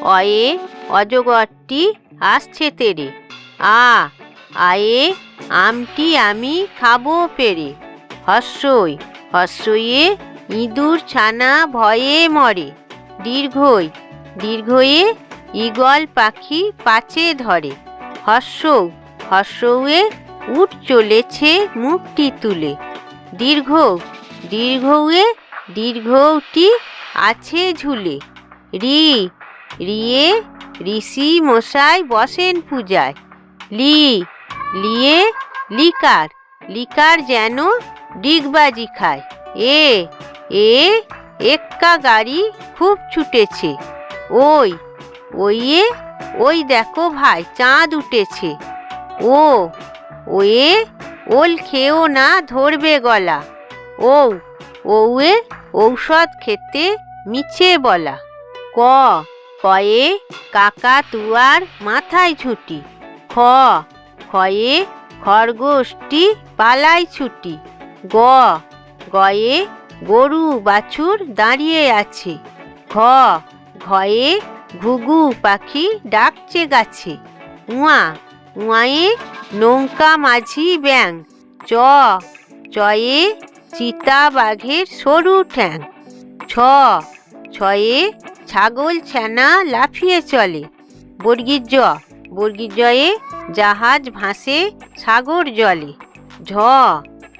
অয়ে অজগরটি আসছে তেরে। আ, আয়ে আমটি আমি খাব পেরে। হস্যই, হস্যইয়ে ইঁদুর ছানা ভয়ে মরে। দীর্ঘই দীর্ঘয়ে ঈগল পাখি পাচে ধরে। হর্ষৌ হর্ষৌয়ে উঠ চলেছে মুখটি তুলে। দীর্ঘ দীর্ঘয়ে দীর্ঘটি আছে ঝুলে। রি রিয়ে, ঋষি মশাই বসেন পূজায়। লি, লিয়ে লিকার লিকার যেন ডিগবাজি খায়। এ এ, এক্কা গাড়ি খুব ছুটেছে। ওই, ওইয়ে, ওই দেখো ভাই, চাঁদ উঠেছে। ও, ওয়ে, ওল খেও না ধরবে গলা। ও ওয়ে ঔষধ খেতে মিছে বলা। ক কয়ে কাকা তুয়ার মাথায় ছুটি। খ, খয়ে খরগোশটি পালাই ছুটি। গ, গয়ে গরু বাছুর দাঁড়িয়ে আছে। ঘ, ঘয়ে ঘুঘু পাখি ডাকছে গাছে। উয়া, উয়ায়ে নৌকা মাঝি ব্যাং চ, চয়ে চিতা বাঘের সরু ঠ্যাং। ছ, ছয়ে ছাগল, ছানা লাফিয়ে চলে। বর্গীর জ বর্গীর জয়ে জাহাজ, ভাসে সাগর জলে। ঝ।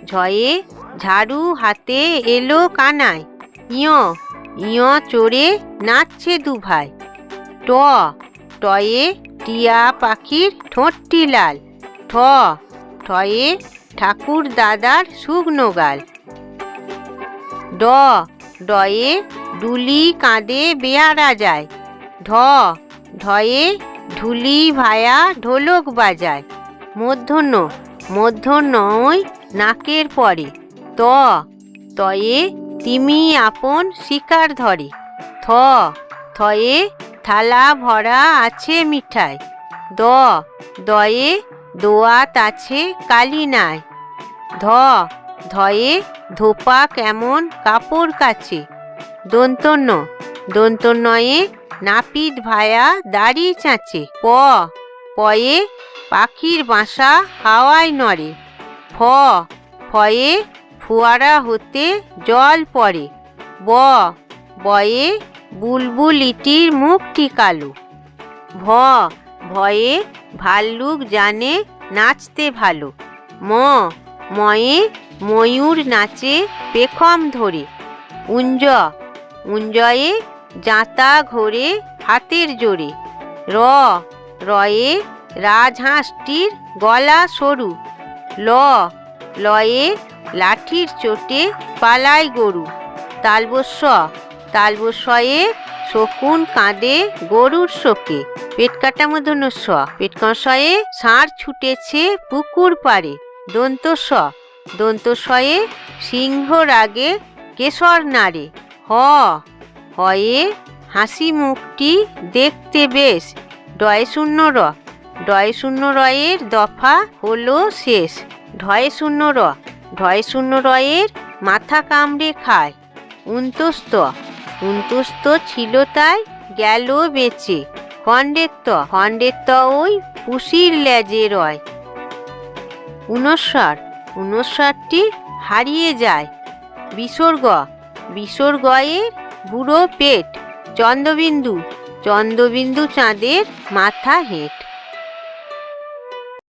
ঝয়ে ঝাড়ু হাতে এলো কানায়। ইয় ইয় চড়ে নাচছে দুভাই। ট। টয়ে টিয়া পাখির ঠোঁটটি লাল। ঠ। ঠয়ে ঠাকুর দাদার শুকনো গাল। ড। ডয়ে ডুলি কাঁদে বেয়ারা যায়। ঢ ঢয়ে ঢুলি ভায়া ঢোলক বাজায়। মূর্ধন্য মূর্ধন্যই নাকের পরে। ত, তয়ে তিমি আপন শিকার ধরে। থ, থয়ে থালা ভরা আছে মিঠাই দ, দয়ে দোয়াত আছে কালি নাই। ধ ধয়ে ধোপা কেমন কাপড় কাছে দন্তন্য দন্তন্নয়ে নাপিত ভায়া দাড়ি চাঁচে। প, পয়ে পাখির বাসা হাওয়ায় নড়ে। ফ, ফয়ে ফোয়ারা হতে জল পড়ে। ব, বয়ে বুলবুল ইটির মুখটি কালো ভ, ভয়ে ভাল্লুক জানে নাচতে ভালো। ম, ময়ে ময়ূর নাচে পেখম ধরে। উঞ্জ, উঞ্জয়ে জাঁতা ঘোরে হাতের জোরে। র, রয়ে রাজহাঁসটির গলা সরু। ল, লয়ে লাঠির চোটে পালাই গরু। তালবস্য, তালবস্যয়ে শকুন কাঁদে গরুর শোকে। পেট কাটা মধন্য স পেটকষয়ে ষাঁড় ছুটেছে পুকুর পারে দন্তস্ব দন্তস্বয়ে সিংহ রাগে কেশর নাড়ে হ, হয়ে হাসি মুখটি দেখতে বেশ। ডয় শূন্য র ডয় শূন্য রয়ের দফা হলো শেষ। ঢয় শূন্য র ঢয় শূন্য রয়ের মাথা কামড়ে খায়। উন্তস্ত উন্তস্ত ছিল তাই গেল বেঁচে। খণ্ডের ত খণ্ডের ত ওই পুষির লেজে রয়। উনস্বর উনস্বরটি হারিয়ে যায়। বিসর্গ। বিসর্গয়ের বুড়ো পেট। চন্দ্রবিন্দু। চন্দ্রবিন্দু চাঁদের মাথা হেঁট।